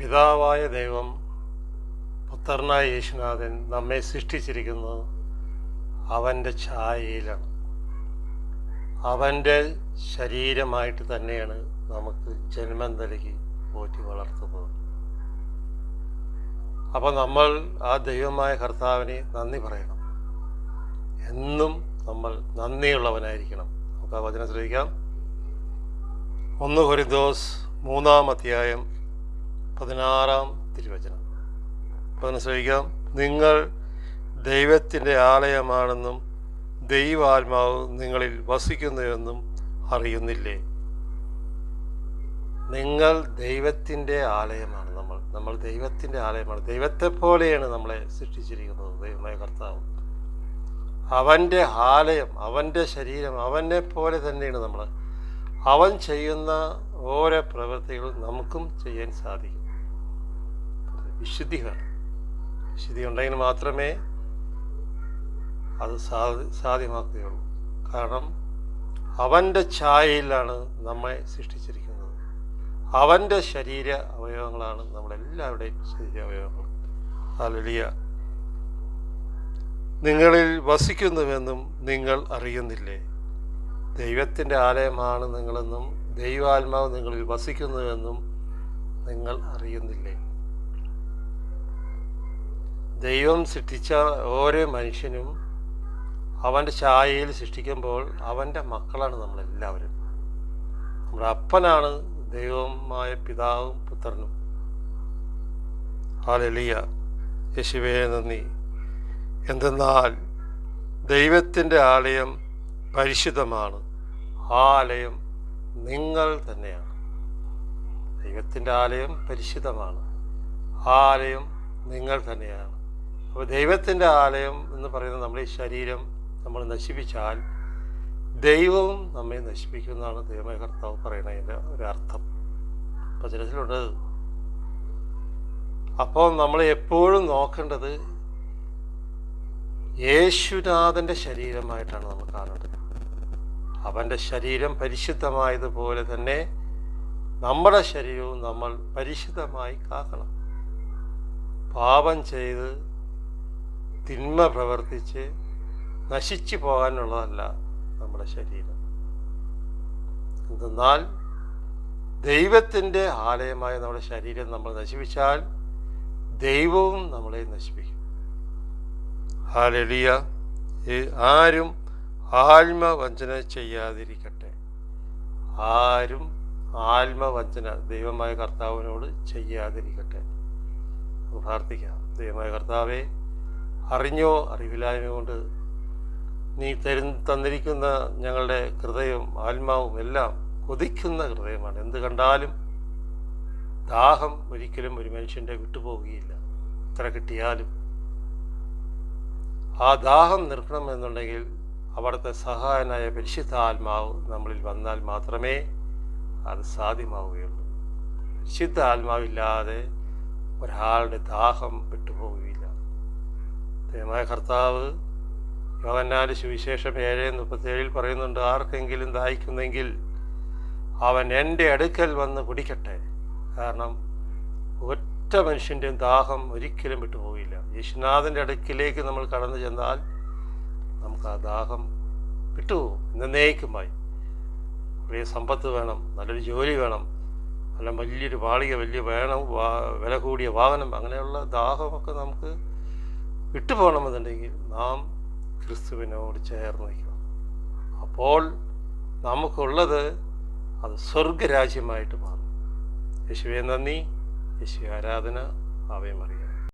പിതാവായ ദൈവം പുത്രനായ യേശുനാഥൻ നമ്മെ സൃഷ്ടിച്ചിരിക്കുന്നത് അവന്റെ ഛായയിലാണ്. അവന്റെ ശരീരമായിട്ട് തന്നെയാണ് നമുക്ക് ജന്മം നൽകി പോറ്റി വളർത്തുന്നത്. അപ്പോൾ നമ്മൾ ആ ദൈവമായ കർത്താവിനെ നന്ദി പറയണം. എന്നും നമ്മൾ നന്ദിയുള്ളവനായിരിക്കണം. നമുക്ക് ആ വചനം ശ്രദ്ധിക്കാം. ഒന്ന് കൊരിന്തോസ് മൂന്നാം അധ്യായം പതിനാറാം തിരുവചനം. അപ്പം ശ്രമിക്കാം നിങ്ങൾ ദൈവത്തിന്റെ ആലയമാണെന്നും ദൈവാത്മാവ് നിങ്ങളിൽ വസിക്കുന്നുവെന്നും അറിയുന്നില്ലേ? നിങ്ങൾ ദൈവത്തിന്റെ ആലയമാണ്. നമ്മൾ നമ്മൾ ദൈവത്തിന്റെ ആലയമാണ്. ദൈവത്തെ പോലെയാണ് നമ്മളെ സൃഷ്ടിച്ചിരിക്കുന്നത് ദൈവമായ കർത്താവ്. അവന്റെ ആലയം അവന്റെ ശരീരം അവനെ പോലെ തന്നെയാണ് നമ്മൾ അവൻ ചെയ്യുന്ന ഓരോ പ്രവൃത്തികളും നമുക്കും ചെയ്യാൻ സാധിക്കും. വിശുദ്ധി വേണം വിശുദ്ധി ഉണ്ടെങ്കിൽ മാത്രമേ അത് സാധി സാധ്യമാക്കുകയുള്ളൂ. കാരണം അവന്റെ ഛായയിലാണ് നമ്മെ സൃഷ്ടിച്ചിരിക്കുന്നത്. അവന്റെ ശരീര അവയവങ്ങളാണ് നമ്മളെല്ലാവരുടെയും ശരീര അവയവങ്ങൾ. അലിയ നിങ്ങളിൽ വസിക്കുന്നുവെന്നും നിങ്ങൾ അറിയുന്നില്ലേ? ദൈവത്തിന്റെ ആലയമാണ് നിങ്ങളെന്നും ദൈവാത്മാവ് നിങ്ങളിൽ വസിക്കുന്നുവെന്നും നിങ്ങൾ അറിയുന്നില്ലേ? ദൈവം സൃഷ്ടിച്ച ഓരോ മനുഷ്യനും അവന്റെ ഛായയിൽ സൃഷ്ടിക്കുമ്പോൾ അവന്റെ മക്കളാണ് നമ്മളെല്ലാവരും. നമ്മുടെ അപ്പനാണ് ദൈവമായ പിതാവും പുത്രനും. ആളെളിയ യേശുവേ നന്ദി. എന്തെന്നാൽ ദൈവത്തിന്റെ ആലയം പരിശുദ്ധമാണ്. ആ ആലയം നിങ്ങൾ തന്നെയാണ്. ദൈവത്തിന്റെ ആലയം പരിശുദ്ധമാണ്. ആ ആലയം നിങ്ങൾ തന്നെയാണ്. അപ്പോൾ ദൈവത്തിന്റെ ആലയം എന്ന് പറയുന്നത് നമ്മുടെ ശരീരം നമ്മൾ നശിപ്പിച്ചാൽ ദൈവവും നമ്മെ നശിപ്പിക്കുമെന്നാണ് ദൈവമായ കർത്താവ് പറയുന്നതിന്റെ ഒരർത്ഥം വചനത്തിലുണ്ട്. അപ്പോൾ നമ്മൾ എപ്പോഴും നോക്കേണ്ടത് യേശുനാഥന്റെ ശരീരമായിട്ടാണ് നമ്മൾ കാണേണ്ടത്. അവന്റെ ശരീരം പരിശുദ്ധമായതുപോലെ തന്നെ നമ്മുടെ ശരീരവും നമ്മൾ പരിശുദ്ധമായി കാക്കണം. പാപം ചെയ്ത് തിന്മ പ്രവർത്തിച്ച് നശിച്ചു പോകാനുള്ളതല്ല നമ്മുടെ ശരീരം. എന്തെന്നാൽ ദൈവത്തിന്റെ ആലയമായ നമ്മുടെ ശരീരം നമ്മൾ നശിപ്പിച്ചാൽ ദൈവവും നമ്മളെ നശിപ്പിക്കും. ഹാലലിയ ആരും ആത്മവഞ്ചന ചെയ്യാതിരിക്കട്ടെ. ആരും ആത്മവഞ്ചന ദൈവമായ കർത്താവിനോട് ചെയ്യാതിരിക്കട്ടെ. പ്രാർത്ഥിക്കാം. ദൈവമായ കർത്താവെ അറിഞ്ഞോ അറിവില്ലായ്മ കൊണ്ട് നീ തരു തന്നിരിക്കുന്ന ഞങ്ങളുടെ ഹൃദയവും ആത്മാവും എല്ലാം കൊതിക്കുന്ന ഹൃദയമാണ്. എന്ത് കണ്ടാലും ദാഹം ഒരിക്കലും ഒരു മനുഷ്യന്റെ വിട്ടുപോവുകയില്ല. എത്ര കിട്ടിയാലും. ആ ദാഹം നിർക്കണമെന്നുണ്ടെങ്കിൽ അവിടുത്തെ സഹായനായ പരിശുദ്ധ ആത്മാവ് നമ്മളിൽ വന്നാൽ മാത്രമേ അത് സാധ്യമാവുകയുള്ളൂ. പരിശുദ്ധ ആത്മാവില്ലാതെ ഒരാളുടെ ദാഹം വിട്ടുപോവുകയില്ല. ദൈവമായ കർത്താവ് യോഹന്നാന്റെ സുവിശേഷം ഏഴ് മുപ്പത്തേഴിൽ പറയുന്നുണ്ട് ആർക്കെങ്കിലും ദാഹിക്കുന്നെങ്കിൽ അവൻ എന്റെ അടുക്കൽ വന്ന് കുടിക്കട്ടെ. കാരണം ഒറ്റ മനുഷ്യന്റെയും ദാഹം ഒരിക്കലും വിട്ടുപോകില്ല. യേശുനാഥന്റെ അടുക്കിലേക്ക് നമ്മൾ കടന്നു ചെന്നാൽ നമുക്ക് ആ ദാഹം വിട്ടുപോകും. എന്നേക്കുമായി കുറേ സമ്പത്ത് വേണം നല്ലൊരു ജോലി വേണം നല്ല വലിയൊരു മാളിക വലിയ വേണം വില കൂടിയ വാഹനം അങ്ങനെയുള്ള ദാഹമൊക്കെ നമുക്ക് വിട്ടുപോകണമെന്നുണ്ടെങ്കിൽ നാം ക്രിസ്തുവിനോട് ചേർന്ന് വയ്ക്കണം അപ്പോൾ നമുക്കുള്ളത് അത് സ്വർഗരാജ്യമായിട്ട് മാറും. യേശുവെ നന്ദി. യേശു ആരാധന. അവയെ മറിയാം.